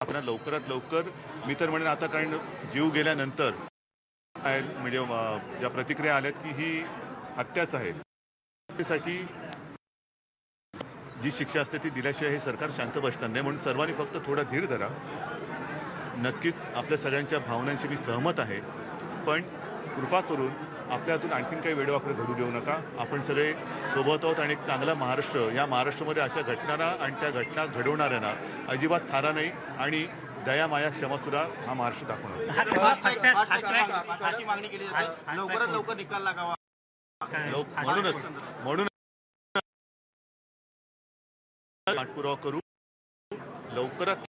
आपण लवकरात लवकर मी तर म्हणेन आता कारण जीव गेल्यानंतर म्हणजे ज्या प्रतिक्रिया आल्यात की ही हत्याच आहे. त्यासाठी जी शिक्षा असते ती दिल्याशिवाय हे सरकार शांत बसणार नाही. म्हणून सर्वांनी फक्त थोडा धीर धरा. नक्कीच आपल्या सगळ्यांच्या भावनांशी मी सहमत आहे. पण कृपा करून आपल्या हातून आणखीन काही वेळवाकडे घडू देऊ नका. आपण सगळे सोबत आहोत आणि एक चांगला महाराष्ट्र या महाराष्ट्रामध्ये अशा घटनांना आणि त्या घटना घडवणाऱ्यांना अजिबात थारा नाही आणि दया माया क्षमासुद्धा हा महाराष्ट्र दाखवणार फाशी मागणी केली जाते. लवकरात लवकर निकाल लागावा. लोक म्हणूनच म्हणून पाठपुरावा करू. लवकरात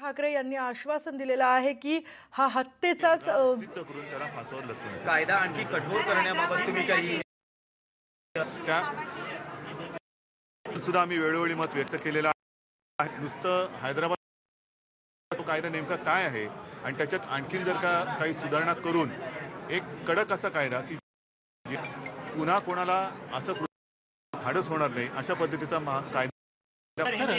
ठाकरे यांनी आश्वासन दिलेलं आहे की हा हत्येचाच अ, सिद्ध करून त्याला फासावर लटकवण्यात कायदा आणखी कठोर करण्याबाबत तुम्ही काही सुद्धा आम्ही वेळोवेळी मत व्यक्त केलेलं आहे. नुसतं हैदराबाद तो कायदा नेमका काय आहे? आणि त्याच्यात आणखीन जर का काही सुधारणा करून एक कडक असा कायदा की पुन्हा कोणाला असं धाडस होणार नाही अशा पद्धतीचा कायदा अरे,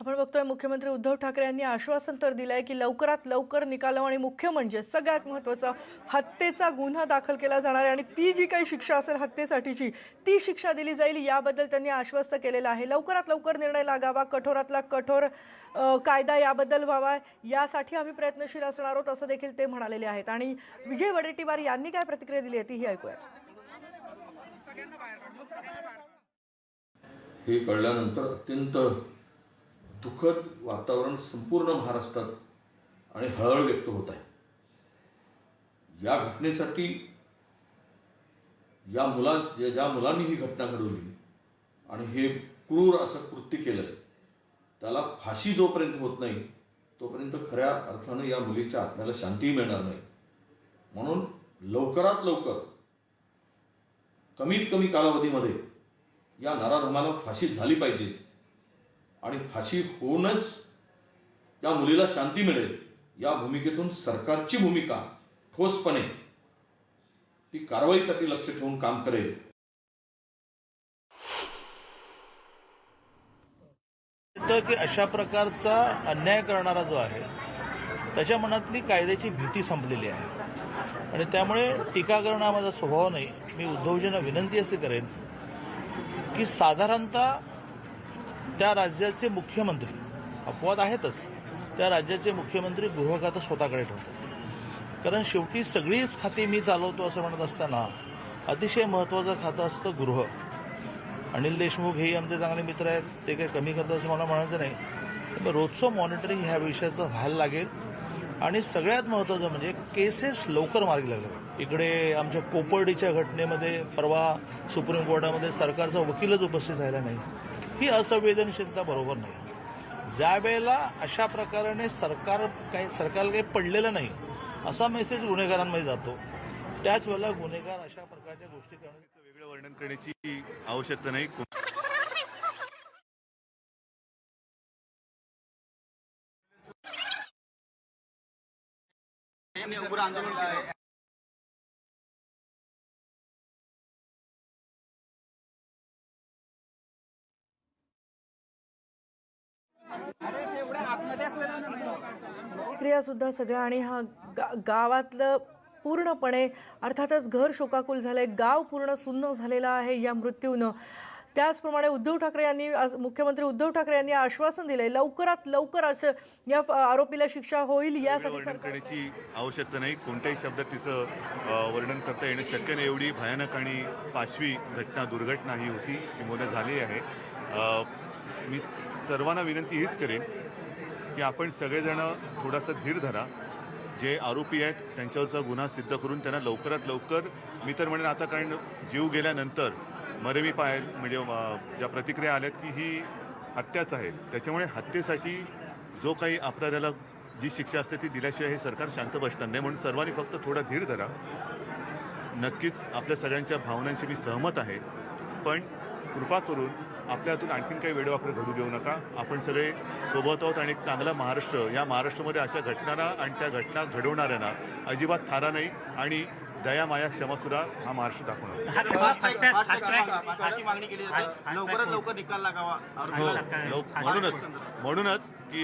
आपण बघतोय मुख्यमंत्री उद्धव ठाकरे यांनी आश्वासन तर दिलं आहे की लवकरात लवकर निकाल आणि मुख्य म्हणजे सगळ्यात महत्त्वाचा हत्येचा गुन्हा दाखल केला जाणार आहे आणि ती जी काही शिक्षा असेल हत्येसाठीची ती शिक्षा दिली जाईल याबद्दल त्यांनी आश्वस्त केलेलं आहे. लवकरात लवकर निर्णय लागावा कठोरातला कठोर कायदा याबद्दल व्हावा यासाठी आम्ही प्रयत्नशील असणार आहोत असं देखील ते म्हणालेले आहेत. आणि विजय वडेट्टीवार यांनी काय प्रतिक्रिया दिली आहे तीही ऐकूया हे कळल्यानंतर अत्यंत दुःखद वातावरण संपूर्ण महाराष्ट्रात आणि हळहळ व्यक्त होत आहे. या घटनेसाठी या मुला ज्या ज्या मुलांनी ही घटना घडवली आणि हे क्रूर असं कृत्य केलं त्याला फाशी जोपर्यंत होत नाही तोपर्यंत खऱ्या अर्थानं या मुलीच्या आत्म्याला शांतीही मिळणार नाही. म्हणून लवकरात लवकर कमीत कमी कालावधीमध्ये या नराधमाला फाशी झाली पाहिजे. आणि फाशी होऊनच त्या मुलीला शांती मिळेल. या भूमिकेतून सरकारची भूमिका ठोसपणे ती कारवाईसाठी लक्ष ठेवून काम करेल. की अशा प्रकारचा अन्याय करणारा जो आहे त्याच्या मनातली कायद्याची भीती संपलेली आहे. आणि त्यामुळे टीका करणं हा माझा स्वभाव नाही. मी उद्धवजींना विनंती असे करेन की साधारणतः त्या राज्याचे मुख्यमंत्री अपवाद आहेतच त्या राज्याचे मुख्यमंत्री गृहखातं स्वतःकडे ठेवतात. कारण शेवटी सगळीच खाती मी चालवतो असं म्हणत असताना अतिशय महत्त्वाचं खातं असतं गृह. अनिल देशमुख हे आमचे चांगले मित्र आहेत ते काही कमी करतात असं मला म्हणायचं नाही. पण रोजचं मॉनिटरिंग ह्या विषयाचं व्हायला लागेल. आणि सगळ्यात महत्त्वाचं म्हणजे केसेस लवकर मार्गी लागले इकडे आमच्या कोपर्डीच्या घटनेमध्ये परवा सुप्रीम कोर्टामध्ये सरकारचा वकीलच उपस्थित राहिला नाही. ही असंवेदनशीलता बरोबर नाही. ज्या वेळेला अशा प्रकाराने सरकार काही सरकारला काही पडलेलं नाही असा मेसेज गुन्हेगारांमध्ये जातो. त्याच वेळेला गुन्हेगार अशा प्रकारच्या गोष्टी करण्याची वेगळं वर्णन करण्याची आवश्यकता नाही. उग्र आंदोलन क्रिया सुद्धा सगळ्या आणि हा गा गावातलं पूर्णपणे अर्थातच घर शोकाकुल झालंय गाव पूर्ण सुन्न झालेलं आहे या मृत्यूनं. त्याचप्रमाणे उद्धव ठाकरे यांनी मुख्यमंत्री उद्धव ठाकरे यांनी आश्वासन दिलंय लवकरात लवकर असं या आरोपीला शिक्षा होईल यासाठी वर्णन करण्याची आवश्यकता नाही. कोणत्याही शब्दात तिचं वर्णन करता येणं शक्य नाही. एवढी भयानक आणि पाशवी घटना दुर्घटना ही होती. किंवा झाली आहे. मी सर्वांना विनंती हीच करेन की आपण सगळेजणं थोडासा धीर धरा. जे आरोपी आहेत त्यांच्यावरचा गुन्हा सिद्ध करून त्यांना लवकरात लवकर मी तर म्हणेन आता कारण जीव गेल्यानंतर मरेमी पाय म्हणजे ज्या प्रतिक्रिया आल्यात की ही हत्याच आहे. त्याच्यामुळे हत्येसाठी जो काही अपराध्याला जी शिक्षा असते ती दिल्याशिवाय हे सरकार शांत बसणार नाही. म्हणून सर्वांनी फक्त थोडा धीर धरा. नक्कीच आपल्या सगळ्यांच्या भावनांशी मी सहमत आहे. पण कृपा करून आपल्या हातून आणखीन काही वेडवाकडे घडू देऊ नका. आपण सगळे सोबत आहोत आणि एक चांगला महाराष्ट्र. या महाराष्ट्रामध्ये अशा घटनांना आणि त्या घटना घडवणाऱ्यांना अजिबात थारा नाही आणि दया माया क्षमासुद्धा हा महाराष्ट्र दाखवणार. हो म्हणूनच म्हणूनच की